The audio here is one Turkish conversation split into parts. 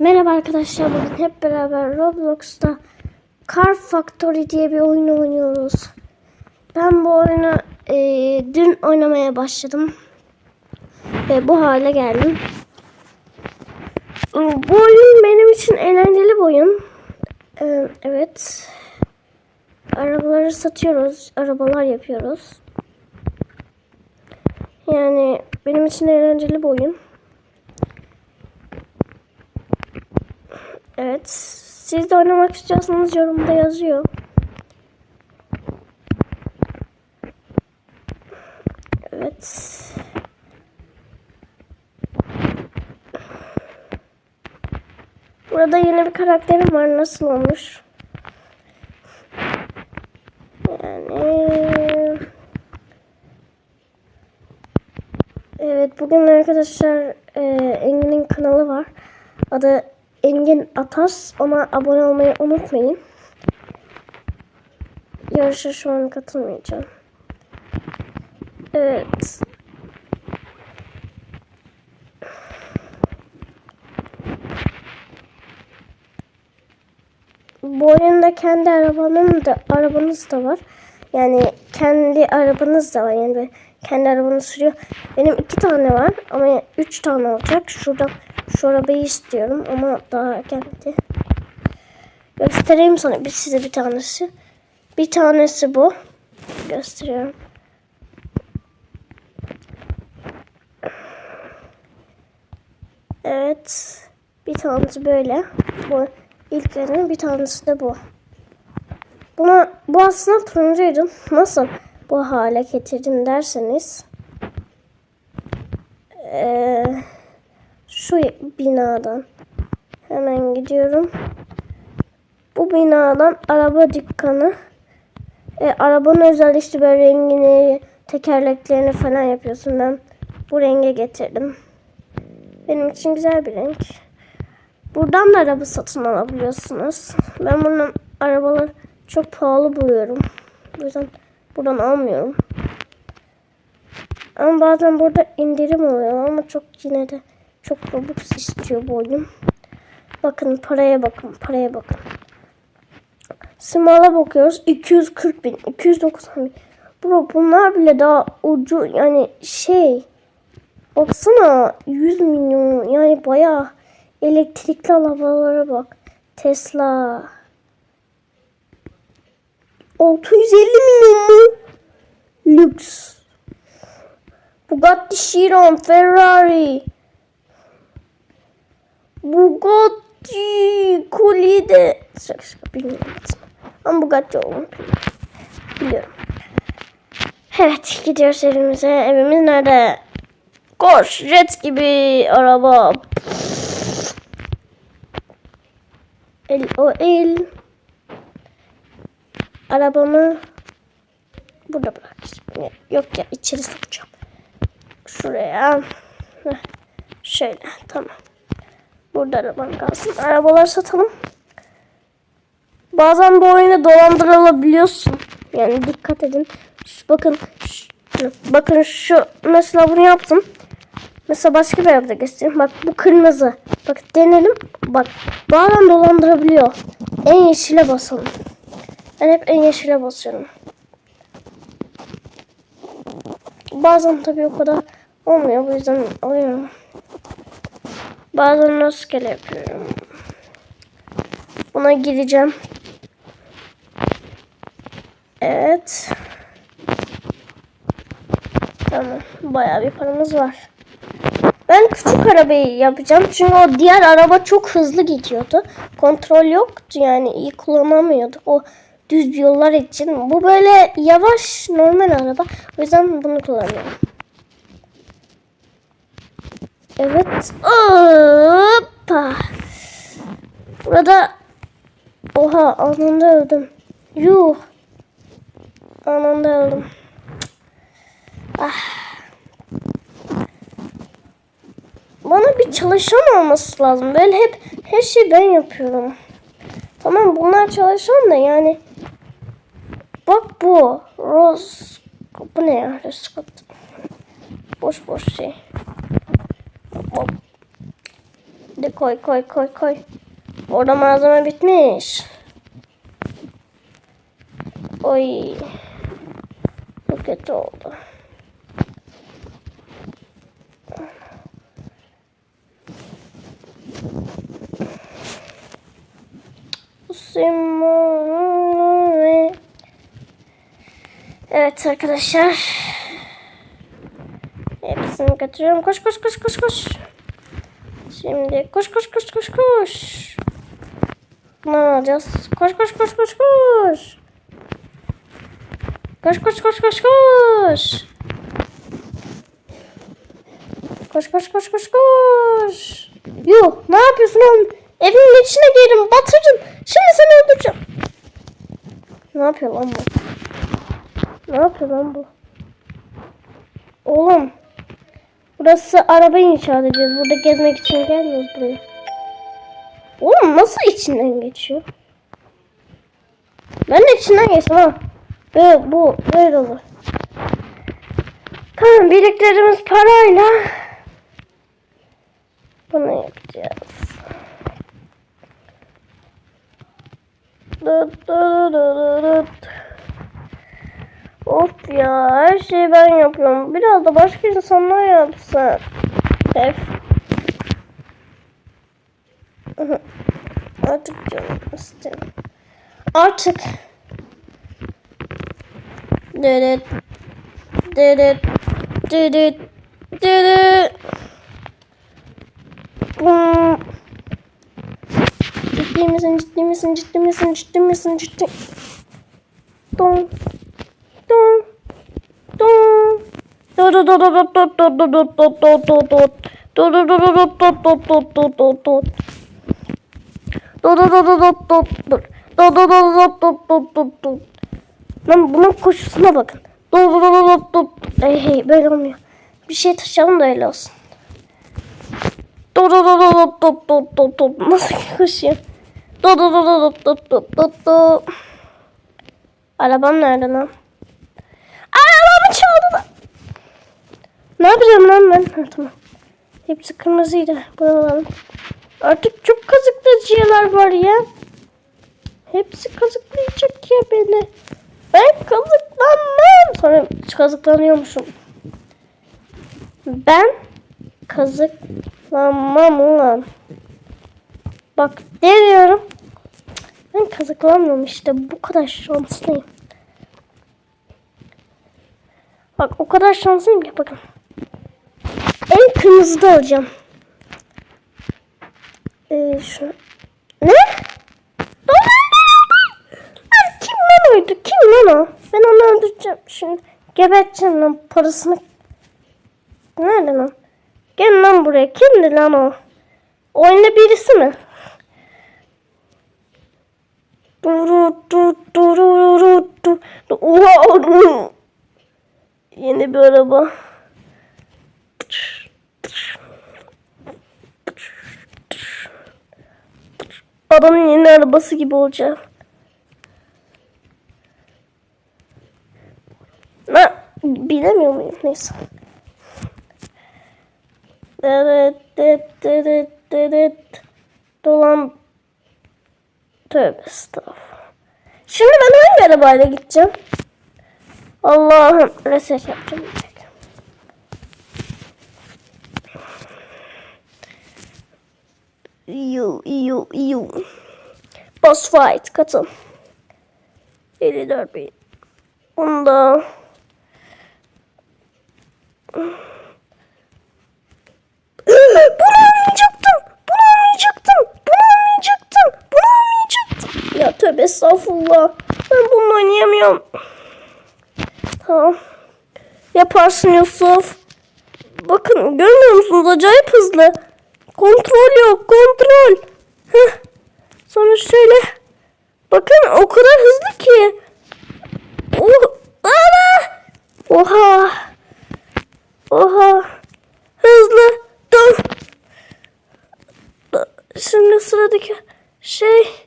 Merhaba arkadaşlar bugün hep beraber Roblox'ta Car Factory diye bir oyun oynuyoruz. Ben bu oyunu e, dün oynamaya başladım. Ve bu hale geldim. Bu oyun benim için eğlenceli bir oyun. E, evet. Arabaları satıyoruz. Arabalar yapıyoruz. Yani benim için eğlenceli bir oyun. Evet. Siz de oynamak istiyorsanız yorumda yazıyor. Evet. Burada yeni bir karakterim var. Nasıl olmuş? Yani... Evet bugün arkadaşlar e, Engin'in kanalı var. Adı Engin Atas. Ona abone olmayı unutmayın. Yarışa şu an katılmayacağım. Evet. Bu oyunda kendi arabanın da arabanız da var. Yani kendi arabanız da var. Yani kendi arabanı sürüyor. Benim iki tane var ama üç tane olacak. Şurada şu istiyorum ama daha gelmedi. Göstereyim sana bir size bir tanesi. Bir tanesi bu. Gösteriyorum. Evet. Bir tanesi böyle. Bu ilklerin bir tanesi de bu. Buna, bu aslında turuncuydu. Nasıl bu hale getirdim derseniz. Eee şu binadan hemen gidiyorum. Bu binadan araba dükkanı. E, arabanın özel işte böyle rengini, tekerleklerini falan yapıyorsun. Ben bu renge getirdim. Benim için güzel bir renk. Buradan da araba satın alabiliyorsunuz. Ben buradan arabaları çok pahalı buluyorum. O yüzden buradan almıyorum. Ama bazen burada indirim oluyor ama çok yine de çok Robux istiyor bu oyun. Bakın paraya bakın. Paraya bakın. Small'a bakıyoruz. 240 bin. 290 bin. Bro bunlar bile daha ucu yani şey. Baksana 100 milyon yani bayağı elektrikli arabalara bak. Tesla. 650 milyon mu? Lüks. Bugatti Chiron, Ferrari. Bugatti Colide. Şaka şaka bilmiyorum. Ama Bugatti olduğunu biliyorum. Evet gidiyoruz evimize. Evimiz nerede? Koş jet gibi araba. El o el. Arabamı burada bırakacağım. Yok ya içeri sokacağım. Şuraya. Şöyle tamam. Burada araban kalsın. Arabalar satalım. Bazen bu oyunu dolandırılabiliyorsun. Yani dikkat edin. Şu, bakın şu, bakın şu mesela bunu yaptım. Mesela başka bir arabada göstereyim. Bak bu kırmızı. Bak denelim. Bak bazen dolandırabiliyor. En yeşile basalım. Ben hep en yeşile basıyorum. Bazen tabii o kadar olmuyor. Bu yüzden alıyorum. Bazen rastgele yapıyorum. Buna gireceğim. Evet. Tamam. Bayağı bir paramız var. Ben küçük arabayı yapacağım. Çünkü o diğer araba çok hızlı gidiyordu. Kontrol yoktu yani iyi kullanamıyorduk. O düz yollar için. Bu böyle yavaş normal araba. O yüzden bunu kullanıyorum. Evet. Hoppa. Burada oha anında öldüm. Yuh. Anında öldüm. Ah. Bana bir çalışan olması lazım. Böyle hep her şeyi ben yapıyorum. Tamam bunlar çalışan da yani bak bu Rose bu ne ya Rose boş boş şey. Hop. Hadi koy koy koy koy. Orada malzeme bitmiş. Oy. Bu kötü oldu. Simone. Evet arkadaşlar. Hepsini götürüyorum. Koş koş koş koş koş. Şimdi koş koş koş koş koş. Ne alacağız? Koş koş koş koş koş. Koş koş koş koş koş. Koş koş koş koş koş. Yuh ne yapıyorsun oğlum? Evimin içine girdim batırdın. Şimdi seni öldüreceğim. Ne yapıyor lan bu? Ne yapıyor lan bu? Oğlum. Burası araba inşaat edeceğiz. Burada gezmek için gelmiyoruz buraya. Oğlum nasıl içinden geçiyor? Ben de içinden geçtim ha. Böyle, bu böyle olur. Tamam biriktirdiğimiz parayla bunu yapacağız. Dıt dıt dıt dıt. Of ya her şeyi ben yapıyorum. Biraz da başka insanlar yapsın. Hep. Artık canım istiyorum. Artık. Dırıt. Dırıt. Dırıt. Dırıt. Bum. Ciddi misin, ciddi misin, ciddi misin, ciddi misin, ciddi. Dum. Lan bunun koşusuna bakın. Hey hey böyle olmuyor. Bir şey taşıyalım da öyle olsun. Nasıl koşuyor? Arabam nerede lan? Arabamı çaldı. Ne yapacağım lan ben? Ha, tamam. Hepsi kırmızıydı. Bunu alalım. Artık çok kazıklayıcılar var ya. Hepsi kazıklayacak ya beni. Ben kazıklanmam. Sonra kazıklanıyormuşum. Ben kazıklanmam ulan. Bak demiyorum. Ben kazıklanmıyorum işte. Bu kadar şanslıyım. Bak o kadar şanslıyım ki bakın. En kırmızıda alacağım. Ee, şu... Ne? Lan Kim lan oydu? Kim lan o? Ben onu öldüreceğim şimdi. Geberteceğim lan parasını. Nerede lan? Gel lan buraya. Kimdi lan o? Oyunda birisi mi? Duru du duru ru du du. Oha! Yeni bir araba. Adamın yeni arabası gibi olacak. Ne? Bilemiyor muyum? Neyse. Evet, evet, evet, evet. Dolan. Tövbe estağfurullah. Şimdi ben hangi arabayla gideceğim? Allah'ım. Reset yapacağım. bir dakika. Yu yu yu. Boss fight katıl. 54 bin. Bunda. Bunu almayacaktım. Bunu almayacaktım. Bunu almayacaktım. Bunu almayacaktım. Ya tövbe estağfurullah. Ben bununla oynayamıyorum. Tamam. Yaparsın Yusuf. Bakın görmüyor musunuz? Acayip hızlı. Kontrol yok. Kontrol. Heh. Sonra şöyle. Bakın o kadar hızlı ki. Oh. Ana. Oha. Oha. Hızlı. Dur. Şimdi sıradaki şey.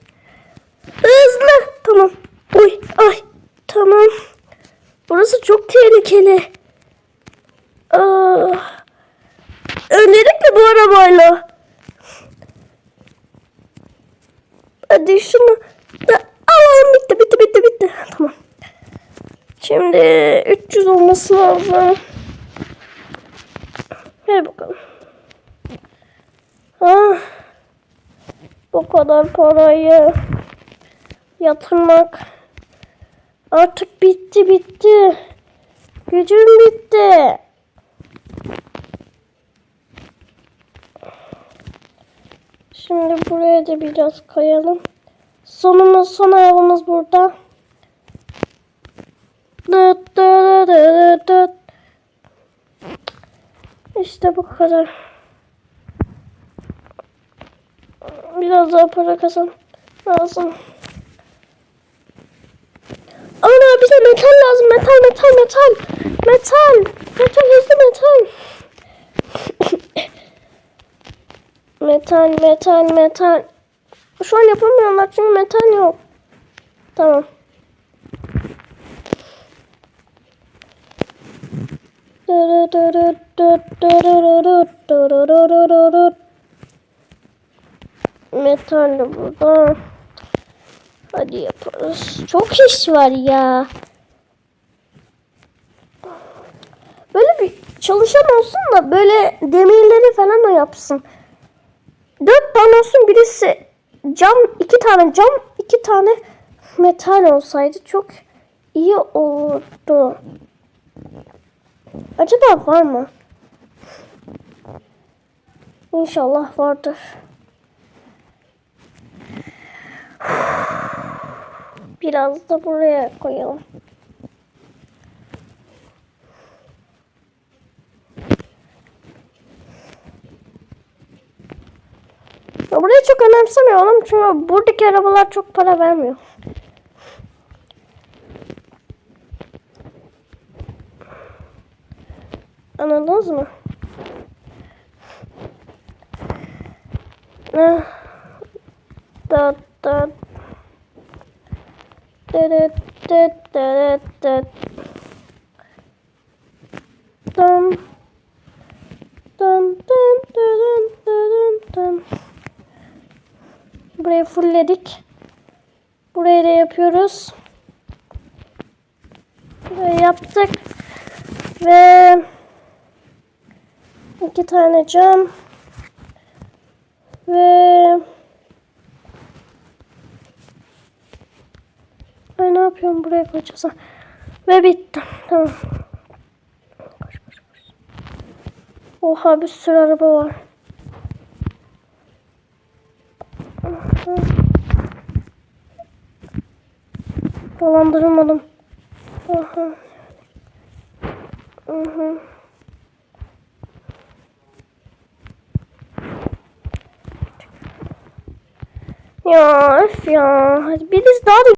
Hızlı. Tamam. Uy. Ay. Tamam. Burası çok tehlikeli. Aa, öncelikle bu arabayla. Hadi şunu alalım. Bitti bitti bitti bitti. Tamam. Şimdi 300 olması lazım. Ver bakalım. Ah, bu kadar parayı yatırmak artık bitti bitti. Gücüm bitti. Şimdi buraya da biraz kayalım. Sonumuz son ayağımız burada. Dıt dıt dıt dıt. İşte bu kadar. Biraz daha para kazan lazım. Ana bize metal lazım. Metal, metal, metal. Metal. Metal, hızlı metal. Metal, metal, metal. Şu an yapamıyorlar çünkü metal yok. Tamam. Metal burada. Hadi yaparız. Çok iş var ya. Böyle bir çalışan olsun da böyle demirleri falan da yapsın. Dört tane olsun birisi cam, iki tane cam, iki tane metal olsaydı çok iyi olurdu. Acaba var mı? İnşallah vardır. Biraz da buraya koyalım. Ya burayı çok önemsemiyorum çünkü buradaki arabalar çok para vermiyor. Anladınız mı? Ah. Da da. Burayı fullledik. Burayı da yapıyoruz. Burayı yaptık. Ve iki tane cam. Ve Ay ne yapıyorum buraya koyacağız. Ve bitti. Tamam. Oha bir sürü araba var. Dolandırılmadım. Aha. Aha. Ya öf ya. Hadi daha da